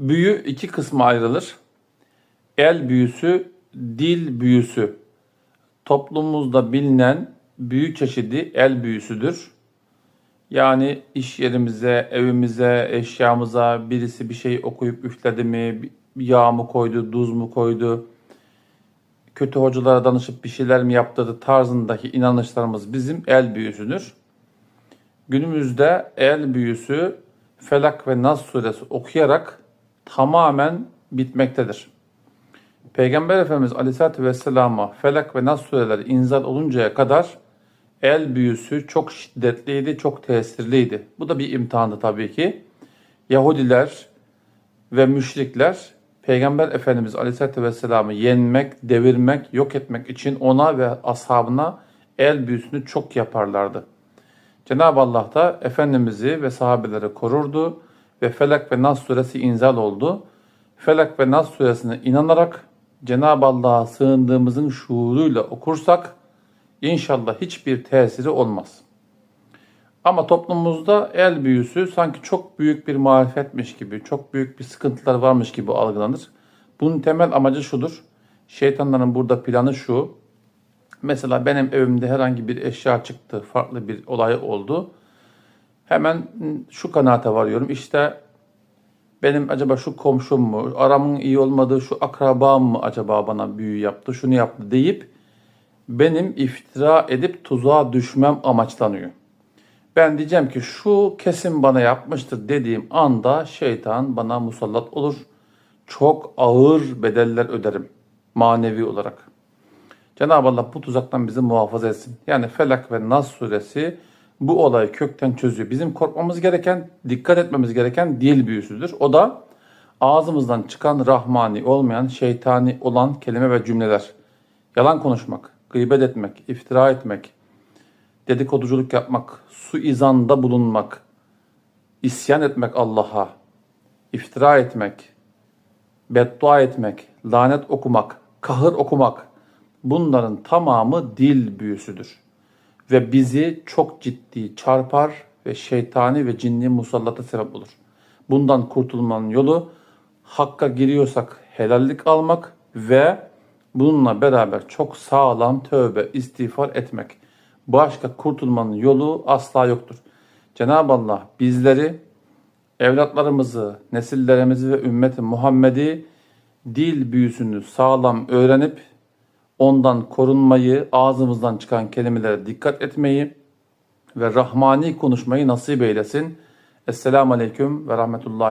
Büyü iki kısma ayrılır. El büyüsü, dil büyüsü. Toplumumuzda bilinen büyü çeşidi el büyüsüdür. Yani iş yerimize, evimize, eşyamıza birisi bir şey okuyup üfledi mi, yağ mı koydu, tuz mu koydu, kötü hocalara danışıp bir şeyler mi yaptırdı tarzındaki inanışlarımız bizim el büyüsüdür. Günümüzde el büyüsü Felak ve Nas suresi okuyarak tamamen bitmektedir. Peygamber Efendimiz Aleyhisselatü Vesselam'a Felak ve Nas sureleri inzal oluncaya kadar el büyüsü çok şiddetliydi, çok tesirliydi. Bu da bir imtihandı tabii ki. Yahudiler ve müşrikler Peygamber Efendimiz Aleyhisselatü Vesselam'ı yenmek, devirmek, yok etmek için ona ve ashabına el büyüsünü çok yaparlardı. Cenab-ı Allah da Efendimiz'i ve sahabeleri korurdu ve Felak ve Nas suresi inzal oldu. Felak ve Nas suresine inanarak Cenab-ı Allah'a sığındığımızın şuuruyla okursak inşallah hiçbir tesiri olmaz. Ama toplumumuzda el büyüsü sanki çok büyük bir marifetmiş gibi, çok büyük bir sıkıntılar varmış gibi algılanır. Bunun temel amacı şudur. Şeytanların burada planı şu. Mesela benim evimde herhangi bir eşya çıktı, farklı bir olay oldu. Hemen şu kanaate varıyorum. İşte benim acaba şu komşum mu, aramın iyi olmadığı şu akrabam mı acaba bana büyü yaptı, şunu yaptı deyip benim iftira edip tuzağa düşmem amaçlanıyor. Ben diyeceğim ki şu kesin bana yapmıştır dediğim anda şeytan bana musallat olur. Çok ağır bedeller öderim manevi olarak. Cenab-ı Allah bu tuzaktan bizi muhafaza etsin. Yani Felak ve Nas suresi bu olayı kökten çözüyor. Bizim korkmamız gereken, dikkat etmemiz gereken dil büyüsüdür. O da ağzımızdan çıkan rahmani olmayan, şeytani olan kelime ve cümleler. Yalan konuşmak, gıybet etmek, iftira etmek, dedikoduculuk yapmak, suizanda bulunmak, isyan etmek Allah'a, iftira etmek, beddua etmek, lanet okumak, kahır okumak bunların tamamı dil büyüsüdür. Ve bizi çok ciddi çarpar ve şeytani ve cinni musallata sebep olur. Bundan kurtulmanın yolu hakka giriyorsak helallik almak ve bununla beraber çok sağlam tövbe, istiğfar etmek. Başka kurtulmanın yolu asla yoktur. Cenab-ı Allah bizleri, evlatlarımızı, nesillerimizi ve ümmeti Muhammed'i dil büyüsünü sağlam öğrenip ondan korunmayı, ağzımızdan çıkan kelimelere dikkat etmeyi ve rahmani konuşmayı nasip eylesin. Esselamu Aleyküm ve Rahmetullah.